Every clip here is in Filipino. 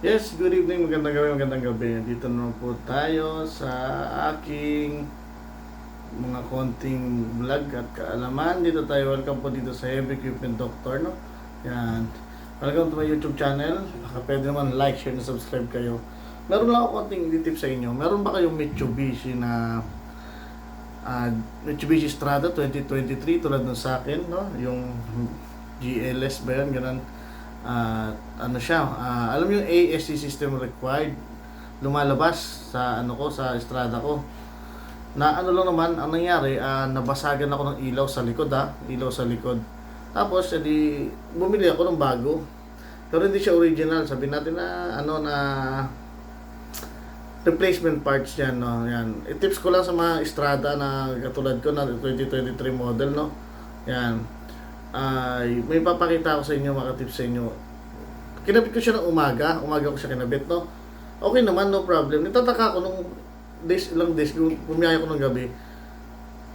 Yes, good evening, magandang gabi, magandang gabi. Dito naman po tayo sa aking mga konting vlog at kaalaman. Dito tayo, welcome po dito sa Heavy Equipment Doctor, no? Yan. Welcome to my YouTube channel. Baka pwede naman like, share, and subscribe kayo. Meron lang ako konting tip sa inyo. Meron ba kayong Mitsubishi na ah, Mitsubishi Strada 2023 tulad ng sa akin, no? Yung GLS ba yan? Ganun. Ah, ano siya, ah, alam yung ASC system required lumalabas sa ano ko sa estrada ko. Na ano lang naman ang nangyari, ah, nabasagan ako ng ilaw sa likod ha, ilaw sa likod. Tapos edi bumili ako ng bago. Pero hindi siya original. Sabi natin na ano na replacement parts yan, no? Yan. I-tips ko lang sa mga estrada na katulad ko na 2023 model, no? Yan. Ay, may papakita ako sa inyo, mga tips sa inyo. Kinabit ko siya ng umaga, umaga ko siya kinabit, no? Okay naman, no problem. Nitataka ko nung days, ilang days, pumiyaya ko ng gabi,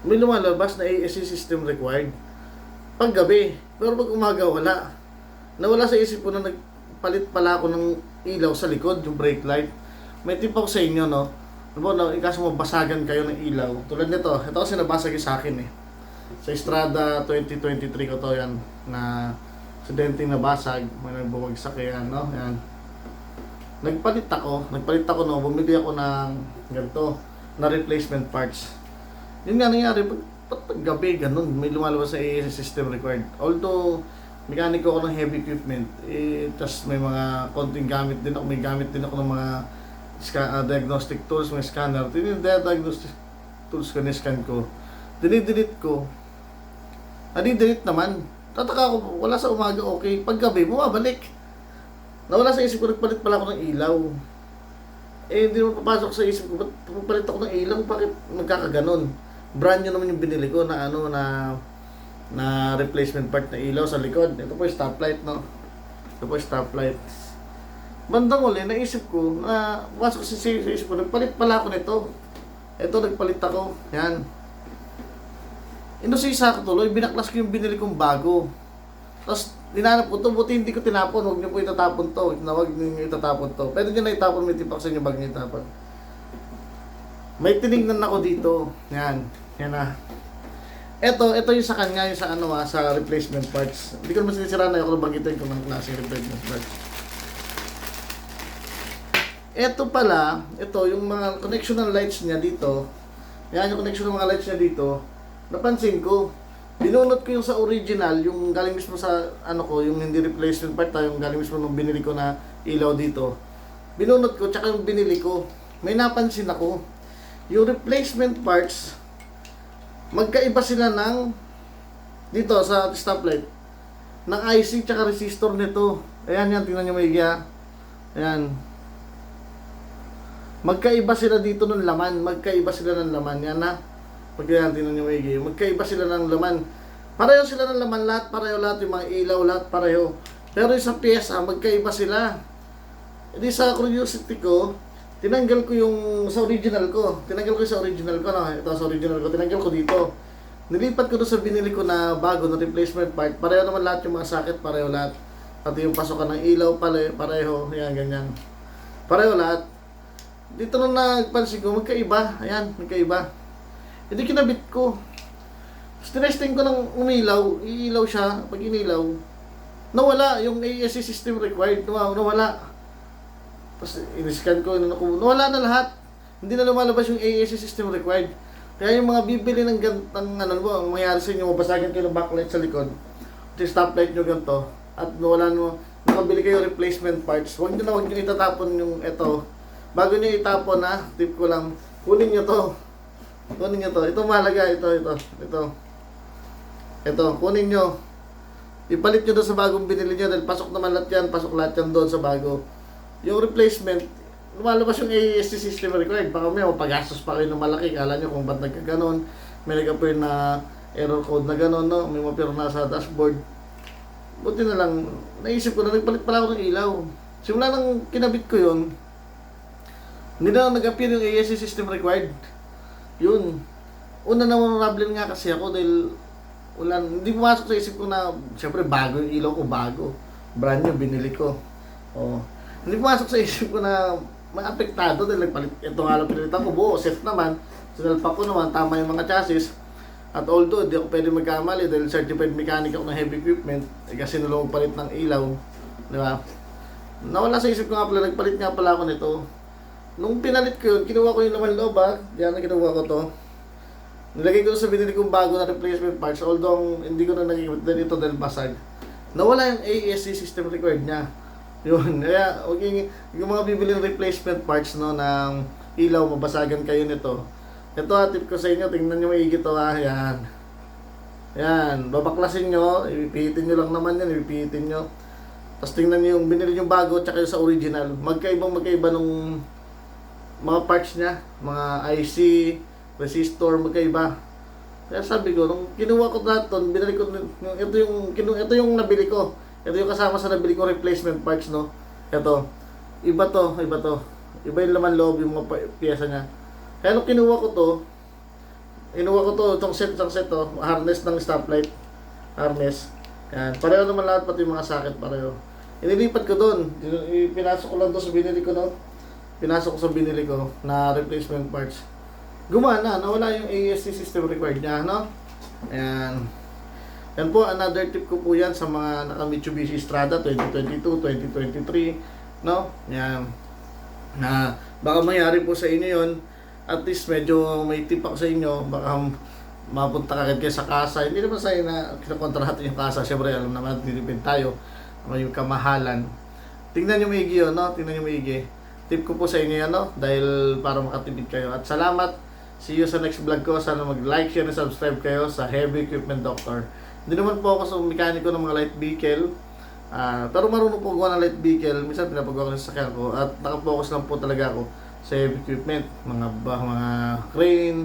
may lumalabas na ASC system required. Pag gabi, pero pag umaga wala. Nawala sa isip ko na nagpalit pala ako ng ilaw sa likod, yung brake light. May tip ako sa inyo, no? Ano no, kaso mabasagan kayo ng ilaw. Tulad nito, ito kasi nabasag sa akin eh. Sa Estrada 2023 ko to yan na aksidente na basag, may nagbumagsak yan, no? Yan. Nagpalit ako, nagpalit ako no, bumili ako ng ganito, na replacement parts. Yun nga nangyari, pag, pag, gabi, ganun, may lumalabas sa system required. Although, mekaniko ako ng heavy equipment, eh, tas may mga konting gamit din ako, may gamit din ako ng mga sca- ah, diagnostic tools, mga scanner. Yun yung diagnostic tools ko, scan ko. Dinidelete ko. Nadidelete naman. Tataka ako, wala sa umaga, okay. Pag gabi, bumabalik. Nawala sa isip ko, nagpalit pala ako ng ilaw. Eh, hindi mo papasok sa isip ko, ba't papalit ako ng ilaw? Bakit magkakaganon? Brand new naman yung binili ko na ano, na na replacement part na ilaw sa likod. Ito po yung stoplight, no? Ito po yung stoplight. Bandang uli, naisip ko, na pasok sa isip ko, nagpalit pala ako nito. Ito, nagpalit ako. Yan. Inusisa ko tuloy, binaklas ko yung binili kong bago. Tapos, ninanap ko to, buti hindi ko tinapon. Huwag niyo po itatapon to. Huwag niyo itatapon to. Pwede niyo na itapon, may tipak sa inyo bag niyo itapon. May tinignan ako dito. Yan. Yan na. Ito, ito yung sa kanya, yung sa ano ah, sa replacement parts. Hindi ko naman sinisira na ako banggitin kung anong klase replacement parts. Ito pala, ito yung mga connection ng lights niya dito. Yan yung connection ng mga lights niya dito. Napansin ko, binunot ko yung sa original, yung galing mismo sa ano ko, yung hindi replacement part, ah, yung galing mismo nung binili ko na ilaw dito. Binunot ko, tsaka yung binili ko. May napansin ako. Yung replacement parts, magkaiba sila ng dito sa stoplight ng IC tsaka resistor nito. Ayan yan, tingnan nyo may Ayan. Magkaiba sila dito ng laman. Magkaiba sila ng laman. Yan na. Pag yan, tingnan nyo may Magkaiba sila ng laman. Pareho sila ng laman lahat. Pareho lahat yung mga ilaw lahat. Pareho. Pero sa pyesa, magkaiba sila. Hindi sa curiosity ko, tinanggal ko yung sa original ko. Tinanggal ko yung sa original ko. No? Ito sa original ko. Tinanggal ko dito. Nilipat ko doon sa binili ko na bago na replacement part. Pareho naman lahat yung mga socket. Pareho lahat. Pati yung pasokan ng ilaw, pare, pareho. Yan, ganyan. Pareho lahat. Dito nung nagpansin ko, magkaiba. Ayan, magkaiba. Hindi kinabit ko. Tinesting ko ng umilaw. Iilaw siya. Pag inilaw, nawala yung ASC system required. Nawa- Nawala. Tapos in-scan ko, nawala na lahat. Hindi na lumalabas yung AAC system required. Kaya yung mga bibili ng gantang ano mo, ang mangyari sa inyo, mabasagin kayo ng backlight sa likod, yung stoplight nyo ganito, at nawala mo, nakabili kayo replacement parts, huwag nyo na huwag nyo itatapon yung ito. Bago nyo itapon ha, tip ko lang, kunin nyo to. Kunin nyo to. Ito mahalaga, ito, ito, ito. Ito, kunin nyo. Ipalit nyo doon sa bagong binili nyo dahil pasok naman lahat yan, pasok lahat yan doon sa bago yung replacement, lumalabas yung AASC system required. Baka may mapagastos pa kayo ng malaki. Kala nyo kung ba't nagkaganon. May nag-appear na error code na ganon, no? May mapir na sa dashboard. Buti na lang, naisip ko na nagpalit pala ako ng ilaw. Simula nang kinabit ko yun, hindi na nag-appear yung AASC system required. Yun. Una na problem nga kasi ako dahil wala, hindi pumasok sa isip ko na, syempre bago yung ilaw ko, bago. Brand new, binili ko. Oh. Hindi pumasok sa isip ko na maapektado dahil nagpalit. Ito nga lang pinalitan ko, buo, set naman. Sinalpak ko naman, tama yung mga chassis. At although, di ako pwede magkamali dahil certified mechanic ako ng heavy equipment, eh, kasi nulong palit ng ilaw. Di ba? Nawala sa isip ko nga pala, nagpalit nga pala ako nito. Nung pinalit ko yun, kinuha ko yung laman loob ha. Diyan na kinuha ko to. Nilagay ko sa binili kong bago na replacement parts, although hindi ko na nagigamit dahil ito dahil basag. Nawala yung ASC system required niya. Yun, kaya huwag yung, mga bibili replacement parts no, ng ilaw, mabasagan kayo nito. Ito ha, tip ko sa inyo, tingnan nyo maigi to ha, yan. Yan, babaklasin nyo, ipipihitin nyo lang naman yan, ipipihitin nyo. Tapos tingnan nyo yung binili nyo bago, tsaka yung sa original. Magkaibang magkaiba nung mga parts niya, mga IC, resistor, magkaiba. Kaya sabi ko, nung kinuha ko lahat to, binili ko, ito yung, kinu, ito yung nabili ko. Ito yung kasama sa nabili ko replacement parts, no? Ito. Iba to, iba to. Iba yung laman loob, yung mga piyesa niya. Kaya nung kinuha ko to, kinuha ko to, itong set, itong set to, harness ng stoplight. Harness. Yan. Pareho naman lahat, pati yung mga socket, pareho. Inilipat ko doon. Pinasok ko lang to sa binili ko, no? Pinasok ko sa binili ko na replacement parts. Gumana, nawala yung ASC system required niya, no? Ayan. Yan po, another tip ko po yan sa mga naka Mitsubishi Strada 2022, 2023, no? Yan. Na baka mangyari po sa inyo yon at least medyo may tip ako sa inyo, baka mapunta ka agad kayo sa kasa. Hindi naman sa na kinakontra natin yung kasa. Siyempre, alam naman, nilipid tayo. May kamahalan. Tingnan nyo maigi yun, no? Tingnan nyo maigi. Tip ko po sa inyo yan, no? Dahil para makatipid kayo. At salamat. See you sa next vlog ko. Sana mag-like, share, and subscribe kayo sa Heavy Equipment Doctor. Hindi naman po ako sa mekaniko ng mga light vehicle. Ah, pero marunong po ako ng light vehicle. Minsan pinapagawa ko sa sasakyan ko. At nakafocus lang po talaga ako sa heavy equipment. Mga, ba, mga crane,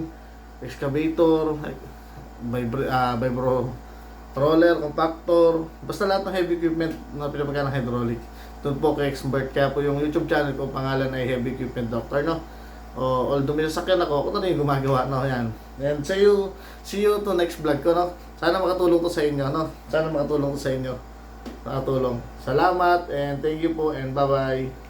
excavator, vibro, ah, vibro roller, compactor, basta lahat ng heavy equipment na pinapagawa ng hydraulic. Doon po kay expert. Kaya po yung YouTube channel ko, pangalan ay Heavy Equipment Doctor, no? O, although may sasakyan ako, ako na rin gumagawa, no? Yan. And see you, see you to next vlog ko, no? Sana makatulong to sa inyo, no? Sana makatulong to sa inyo. Nakatulong. Salamat and thank you po and bye-bye.